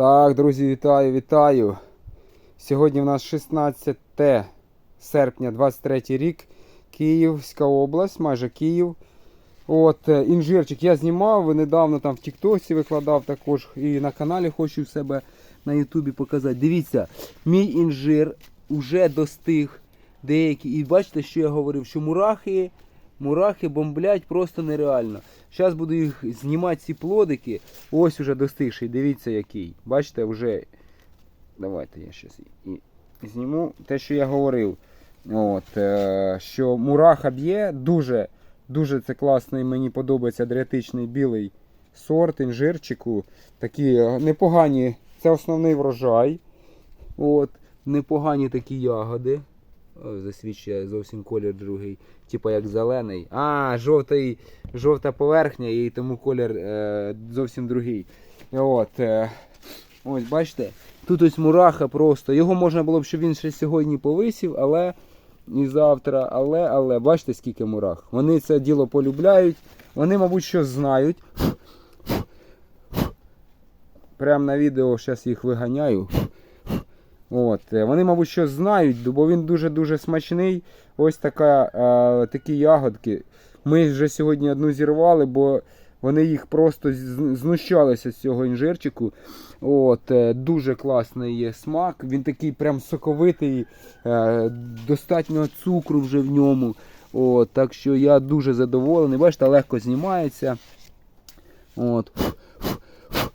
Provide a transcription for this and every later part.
Так, друзі, вітаю, вітаю. Сьогодні в нас 16 серпня 23 рік. Київська область, майже Київ. От, е, інжирчик я знімав, недавно там в Тіктоці викладав також і на каналі хочу в себе на Ютубі показати. Дивіться, мій інжир вже достиг деякі. І бачите, що я говорив, що мурахи, мурахи бомблять просто нереально. Зараз буду їх знімати ці плодики. Ось уже достигший, дивіться який. Бачите, вже. Давайте я щас і зніму те, що я говорив. От, е, що мураха б'є, дуже, дуже це класний, мені подобається адріатичний білий сорт інжирчику. Такі е, непогані, це основний врожай. От, непогані такі ягоди. Засвідчує зовсім колір другий, типу як зелений. А, жовтий, жовта поверхня і тому колір е, зовсім другий. От, е, ось бачите, тут ось мураха просто. Його можна було б, щоб він ще сьогодні повисів, але і завтра, але, але, бачите, скільки мурах. Вони це діло полюбляють. Вони, мабуть, що знають. Прямо на відео зараз їх виганяю. От, е, Вони, мабуть, що знають, бо він дуже-дуже смачний. Ось така, е, такі ягодки. Ми вже сьогодні одну зірвали, бо вони їх просто знущалися з цього інжирчику. От, е, дуже класний є смак. Він такий прям соковитий, достатньо цукру вже в ньому. От, так що я дуже задоволений. Бачите, легко знімається. От.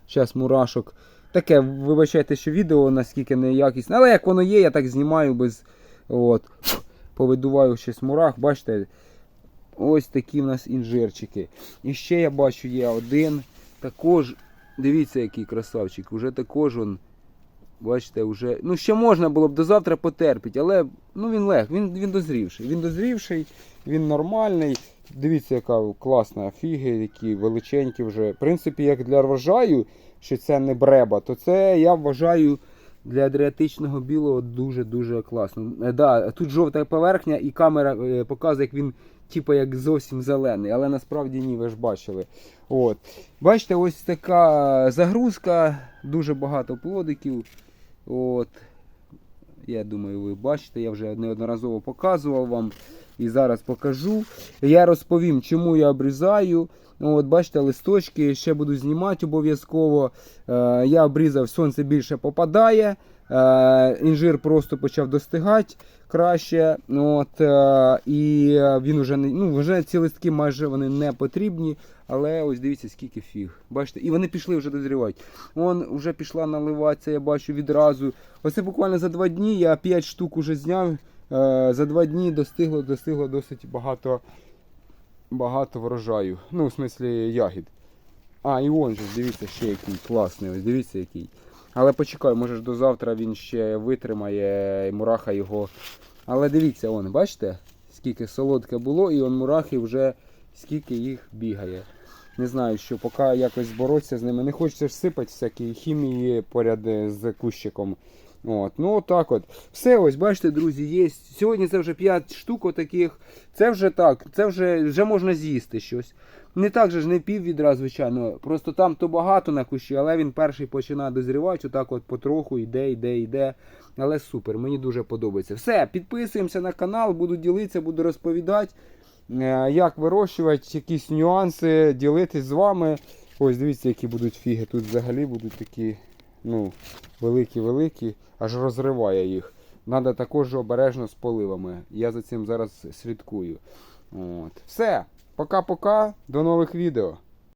Зараз мурашок. Таке, вибачайте, що відео наскільки неякісне. Але як воно є, я так знімаю без. От. Повидуваю щось мурах. Бачите, ось такі в нас інжирчики. І ще я бачу є один. Також, дивіться, який красавчик. Уже також он. Бачите, вже. Ну, ще можна було б до завтра потерпіти, але ну, він лег, він, він дозрівший. Він дозрівший, він нормальний. Дивіться, яка класна фіги, які величенькі вже. В принципі, як для врожаю, що це не бреба, то це я вважаю для адріатичного білого дуже-дуже класно. Е, Да, тут жовта поверхня і камера е, показує, як він типу як зовсім зелений, але насправді ні, ви ж бачили. От. Бачите, ось така загрузка, дуже багато плодиків. От. Я думаю, ви бачите, я вже неодноразово показував вам і зараз покажу. Я розповім, чому я обрізаю. От, бачите, листочки ще буду знімати обов'язково. Е, я обрізав, сонце більше попадає. Е, інжир просто почав достигати краще. От, е, і він вже не ну, вже ці листки майже вони не потрібні. Але ось дивіться, скільки фіг. Бачите, і вони пішли вже дозрівати. Вон вже пішла наливатися, я бачу відразу. Оце буквально за два дні я 5 штук уже зняв. Е, За два дні достигло, достигло досить багато, багато врожаю. Ну, в смислі ягід. А, і он же, дивіться, ще який класний. Ось дивіться який. Але почекай, може ж до завтра він ще витримає, і мураха його. Але дивіться, он, бачите, скільки солодке було, і он мурахи вже скільки їх бігає. Не знаю, що поки якось боротися з ними. Не хочеться ж сипати всякі хімії поряд е, з кущиком. От, ну отак от. Все, ось бачите, друзі, є. Сьогодні це вже 5 штук отаких. Це вже так, це вже, вже можна з'їсти щось. Не так же ж не пів відра, звичайно. Просто там то багато на кущі, але він перший починає дозрівати, отак от потроху йде, йде, йде. Але супер, мені дуже подобається. Все, підписуємося на канал, буду ділитися, буду розповідати, е, як вирощувати, якісь нюанси, ділитись з вами. Ось дивіться, які будуть фіги. Тут взагалі будуть такі ну, великі-великі, аж розриває їх. Треба також обережно з поливами. Я за цим зараз слідкую. От. Все, пока-пока, до нових відео.